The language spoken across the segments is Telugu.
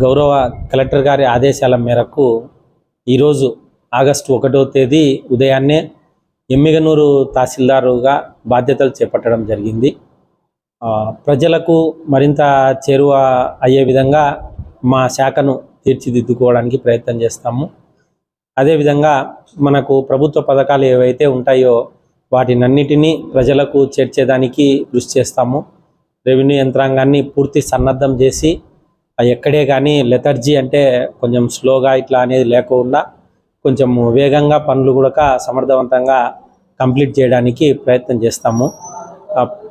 గౌరవ కలెక్టర్ గారి ఆదేశాల మేరకు ఈరోజు ఆగస్టు ఒకటో తేదీ ఉదయాన్నే ఎమ్మిగనూరు తహసీల్దారుగా బాధ్యతలు చేపట్టడం జరిగింది. ప్రజలకు మరింత చేరువ అయ్యే విధంగా మా శాఖను తీర్చిదిద్దుకోవడానికి ప్రయత్నం చేస్తాము. అదేవిధంగా మనకు ప్రభుత్వ పథకాలు ఏవైతే ఉంటాయో వాటినన్నిటినీ ప్రజలకు చేర్చేదానికి కృషి చేస్తాము. రెవెన్యూ యంత్రాంగాన్ని పూర్తి సన్నద్ధం చేసి ఎక్కడే కానీ లెథర్జీ అంటే కొంచెం స్లోగా ఇట్లా అనేది లేకుండా కొంచెం వేగంగా పనులు కూడా సమర్థవంతంగా కంప్లీట్ చేయడానికి ప్రయత్నం చేస్తాము.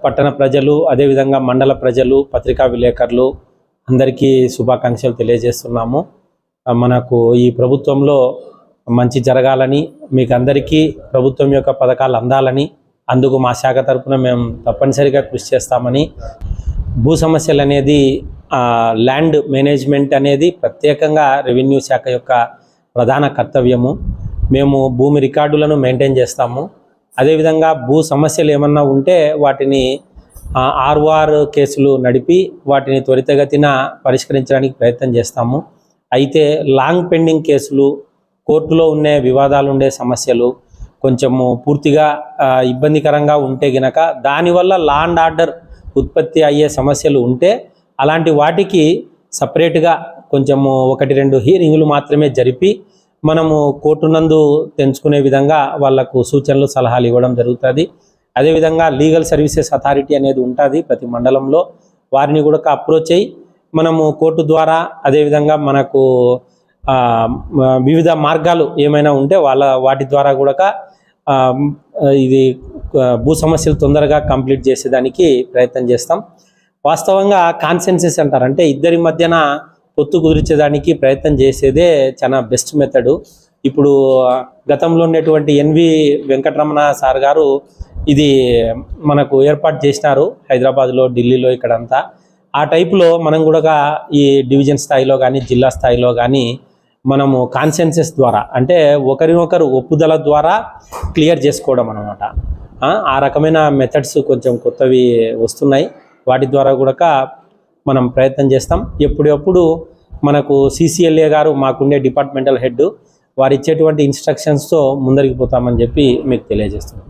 పట్టణ ప్రజలు అదేవిధంగా మండల ప్రజలు పత్రికా విలేకరులు అందరికీ శుభాకాంక్షలు తెలియజేస్తున్నాము. మనకు ఈ ప్రభుత్వంలో మంచి జరగాలని మీకు అందరికీ ప్రభుత్వం యొక్క పథకాలు అందాలని అందుకు మా శాఖ తరఫున మేము తప్పనిసరిగా కృషి చేస్తామని భూ సమస్యలు అనేది ల్యాండ్ మేనేజ్మెంట్ అనేది ప్రత్యేకంగా రెవెన్యూ శాఖ యొక్క ప్రధాన కర్తవ్యము. మేము భూమి రికార్డులను మెయింటైన్ చేస్తాము. అదేవిధంగా భూ సమస్యలు ఏమన్నా ఉంటే వాటిని ఆర్ఓఆర్ కేసులు నడిపి వాటిని త్వరితగతిన పరిష్కరించడానికి ప్రయత్నం చేస్తాము. అయితే లాంగ్ పెండింగ్ కేసులు కోర్టులో ఉండే వివాదాలు ఉండే సమస్యలు కొంచెము పూర్తిగా ఇబ్బందికరంగా ఉంటే గనక దానివల్ల లా అండ్ ఆర్డర్ ఉత్పత్తి అయ్యే సమస్యలు ఉంటే అలాంటి వాటికి సపరేట్గా కొంచెము ఒకటి రెండు హీరింగ్లు మాత్రమే జరిపి మనము కోర్టు నందు తెంచుకునే విధంగా వాళ్ళకు సూచనలు సలహాలు ఇవ్వడం జరుగుతుంది. అదేవిధంగా లీగల్ సర్వీసెస్ అథారిటీ అనేది ఉంటుంది ప్రతి మండలంలో. వారిని కూడా అప్రోచ్ అయ్యి మనము కోర్టు ద్వారా అదేవిధంగా మనకు వివిధ మార్గాలు ఏమైనా ఉంటే వాళ్ళ వాటి ద్వారా కూడా ఇది భూ సమస్యలు తొందరగా కంప్లీట్ చేసేదానికి ప్రయత్నం చేస్తాం. వాస్తవంగా కాన్సెన్సెస్ అంటారు. అంటే ఇద్దరి మధ్యన పొత్తు కుదిర్చేదానికి ప్రయత్నం చేసేదే చాలా బెస్ట్ మెథడ్ ఇప్పుడు గతంలో ఉన్నటువంటి ఎన్వి వెంకటరమణ సార్ గారు ఇది మనకు ఏర్పాటు చేసినారు హైదరాబాద్లో ఢిల్లీలో ఇక్కడంతా. ఆ టైపులో మనం కూడా ఈ డివిజన్ స్థాయిలో కానీ జిల్లా స్థాయిలో కానీ మనము కాన్సెన్సెస్ ద్వారా అంటే ఒకరినొకరు ఒప్పుదల ద్వారా క్లియర్ చేసుకోవడం అనమాట ఆ రకమైన మెథడ్స్ కొంచెం కొత్తవి వస్తున్నాయి. వాటి ద్వారా కూడా మనం ప్రయత్నం చేస్తాం. ఎప్పుడెప్పుడు మనకు సిసిఎల్ఏ గారు మాకుండే డిపార్ట్మెంటల్ హెడ్ వారు ఇచ్చేటువంటి ఇన్స్ట్రక్షన్స్తో ముందరికి పోతామని చెప్పి మీకు తెలియజేస్తున్నాం.